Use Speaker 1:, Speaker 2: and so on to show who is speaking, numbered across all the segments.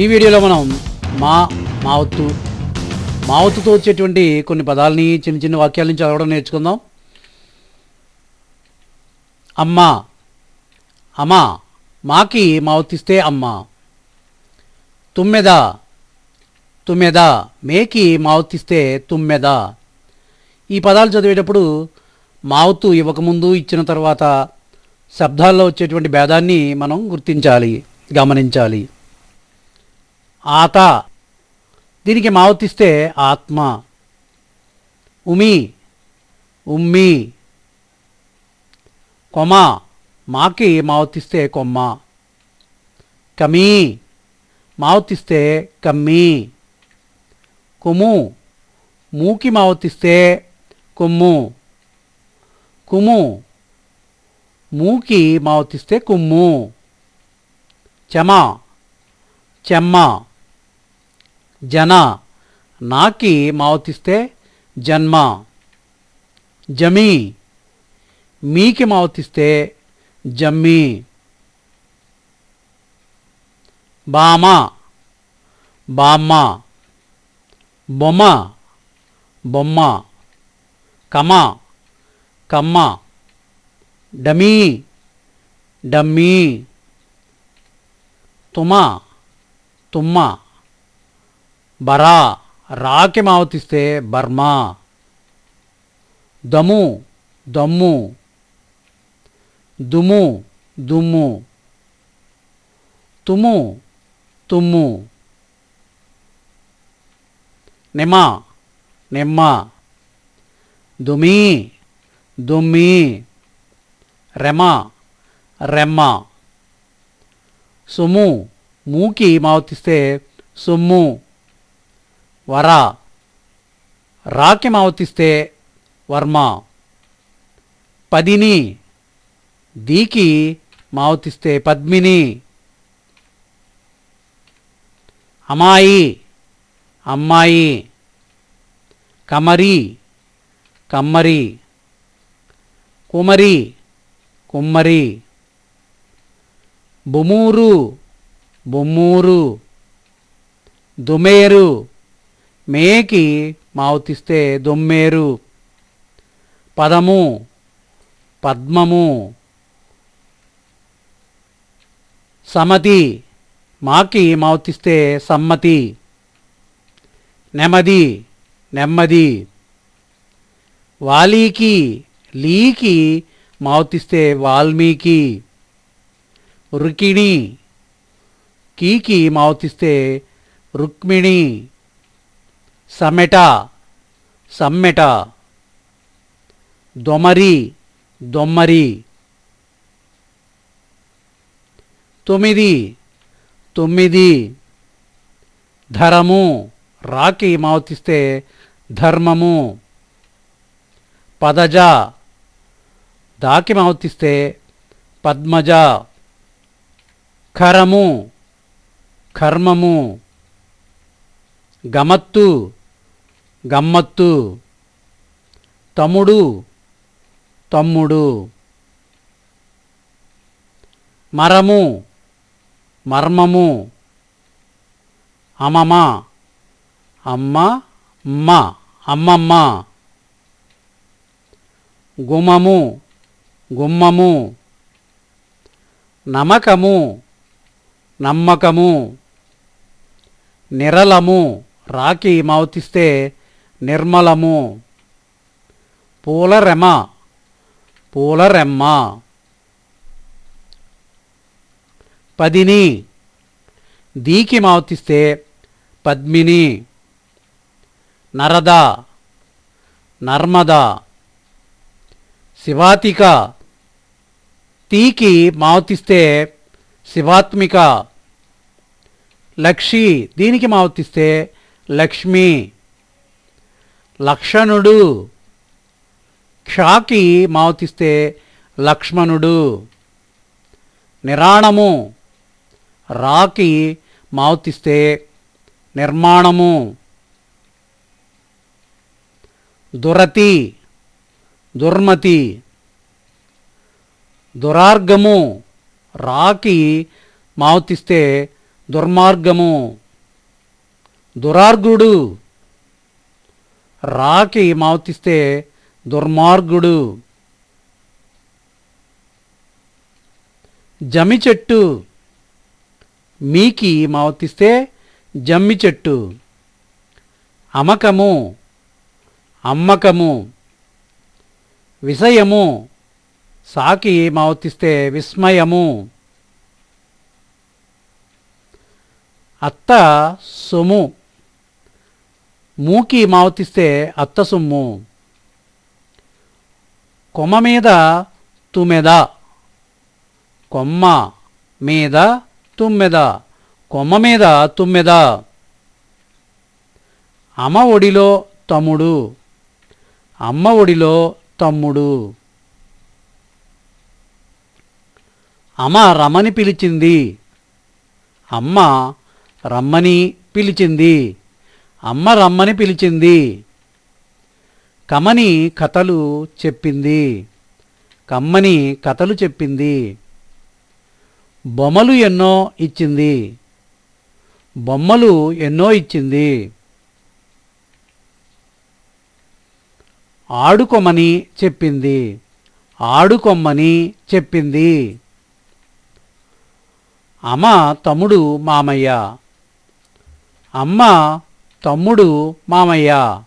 Speaker 1: ఈ వీడియోలో మనం మా మావత్తు మావత్తుతో వచ్చేటువంటి కొన్ని పదాలని చిన్న చిన్న వాక్యాల నుంచి చదవడం నేర్చుకుందాం. అమ్మ అమ్మా మాకి మావత్తిస్తే అమ్మ. తుమ్మెద తుమ్మెద మేకి మావత్తిస్తే తుమ్మెద. ఈ పదాలు చదివేటప్పుడు మావత్తు ఇవ్వకముందు ఇచ్చిన తర్వాత శబ్దాల్లో వచ్చేటువంటి భేదాన్ని మనం గుర్తించాలి గమనించాలి. ఆత. దీనికి మావతిస్తే ఆత్మ. ఉమి. ఉమ్మి. కొమ. మాకి మావతిస్తే కొమ్మ. కమీ. మావతిస్తే కమ్మి. కొమ్ము మూకి మావతిస్తే కొమ్ము. కుము. మూకి మావతిస్తే కుమ్ము. చెమ. చెమ్మ. జన. నాకి మావతిస్తే జన్మ. జమీ. మీకి మావతిస్తే జమ్మి. బామ. బామ్మ. బొమ్మ. బొమ్మ. కమ. కమ్మ. డమీ. డమ్మీ. తుమ. తుమ్మ. బరా రాకి మావతిస్తే బర్మా. దము దమ్ము. దుము దుమ్ము. తుము తుమ్ము. నిమ నిమ్మ. దుమి దుమ్మి. రెమ రెమ్మ. సుము మూకి మావతిస్తే సుమ్ము. వర. రాకి మావతిస్తే వర్మ. పదిని. దీకి మావతిస్తే పద్మిని. అమ్మాయి అమ్మాయి. కమరి. కమ్మరి. కుమరి. కుమ్మరి. బొమూరు. బొమ్మూరు. దుమేరు. మేకి మావుతిస్తే దొమ్మేరు. పదము పద్మము. సమతి మాకి మావుతిస్తే సమ్మతి. నెమ్మది నెమ్మది. వాలీకి లీకి మావుతిస్తే వాల్మీకి. రుకిణి కీకి మావుతిస్తే రుక్మిణి. సమెట సమ్మెట. దొమరి దొమ్మరి. తొమ్మిది తొమ్మిది. ధరము రాకి మావతిస్తే ధర్మము. పదజ దాకి మావతిస్తే పద్మజ. ఖరము కర్మము. గమత్తు గమ్మత్తు తమ్ముడు తమ్ముడు. మరము మర్మము. అమమ అమ్మ అమ్మ అమ్మమ్మ. గుమము గుమ్మము. నమకము నమ్మకము. నిరలము రాకి మావతిస్తే నిర్మలము. పూలరెమ పూలరెమ్మ. పదిని దీకి మావతిస్తే పద్మిని. నరద నర్మద. శివాతిక తీకి మావతిస్తే శివాత్మిక. లక్షి దీనికి మావతిస్తే లక్ష్మి. లక్షణుడు. క్షాకి మావతిస్తే లక్ష్మణుడు. నిరాణము. రాకి మావతిస్తే నిర్మాణము. దురతి. దుర్మతి. దురార్గము. రాకి మావతిస్తే దుర్మార్గము. దురార్గుడు. రాకి మావతిస్తే దుర్మార్గుడు. జమి చెట్టు మీకి మావతిస్తే జమ్మి చెట్టు అమకము. అమ్మకము. విషయము. సాకి మావతిస్తే విస్మయము. అత్త సొము. మూకి మావతిస్తే అత్తసొమ్ము కొమ్మ మీద తుమెద కొమ్మ మీద తుమ్మెద. కొమ్మ మీద తుమ్మెద. అమ్మ ఒడిలో తమ్ముడు. అమ్మ ఒడిలో తమ్ముడు. అమ్మ రమని పిలిచింది. అమ్మ రమ్మని పిలిచింది. అమ్మ రమ్మని పిలిచింది. కమని కథలు చెప్పింది. కమ్మని కథలు చెప్పింది. బొమ్మలు ఎన్నో ఇచ్చింది. బొమ్మలు ఎన్నో ఇచ్చింది. ఆడుకొమ్మని చెప్పింది. ఆడుకొమ్మని చెప్పింది. అమ్మ తమ్ముడు మామయ్య. అమ్మ తమ్ముడు మామయ్య.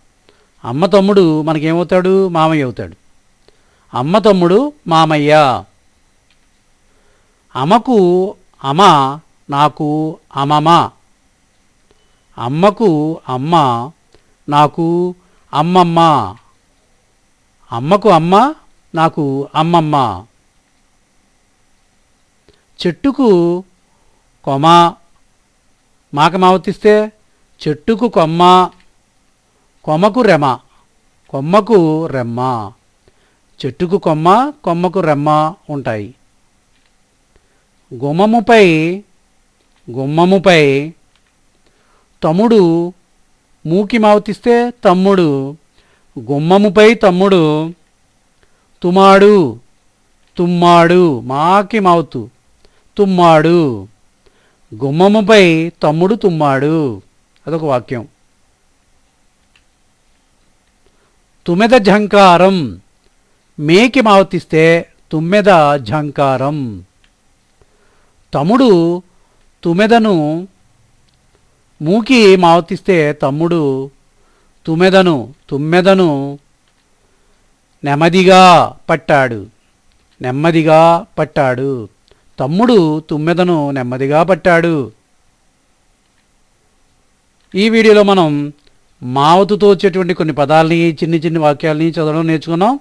Speaker 1: అమ్మ తమ్ముడు మనకేమవుతాడు? మామయ్య అవుతాడు. అమ్మ తమ్ముడు మామయ్య. అమ్మకు అమ్మ నాకు అమ్మమ్మ. అమ్మకు అమ్మ నాకు అమ్మమ్మ. అమ్మకు అమ్మ నాకు అమ్మమ్మ. చెట్టుకు కొమ మాకు మావతిస్తే చెట్టుకు కొమ్మ కొమ్మకు రెమ కొమ్మకు రెమ్మ. చెట్టుకు కొమ్మ కొమ్మకు రెమ్మ ఉంటాయి. గుమ్మముపై గుమ్మముపై తమ్ముడు మూకి మావుతిస్తే తమ్ముడు గుమ్మముపై తమ్ముడు తుమాడు తుమ్మాడు మాకి మావుతు తుమ్మాడు. గుమ్మముపై తమ్ముడు తుమ్మాడు. అదొక వాక్యం. తుమెద ఝంకారం మేకి మావతిస్తే తుమ్మెద ఝంకారం. తమ్ముడు తుమెదను మూకి మావతిస్తే తమ్ముడు తుమెదను తుమ్మెదను నెమ్మదిగా పట్టాడు నెమ్మదిగా పట్టాడు. తమ్ముడు తుమ్మెదను నెమ్మదిగా పట్టాడు. ఈ వీడియోలో మనం మావతుతో వచ్చేటువంటి కొన్ని పదాలని చిన్ని చిన్ని వాక్యాలని చదవడం నేర్చుకున్నాం.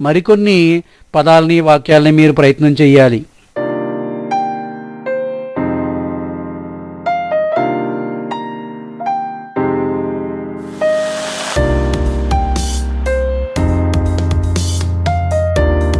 Speaker 1: మరికొన్ని పదాలని వాక్యాలని మీరు ప్రయత్నం చేయాలి.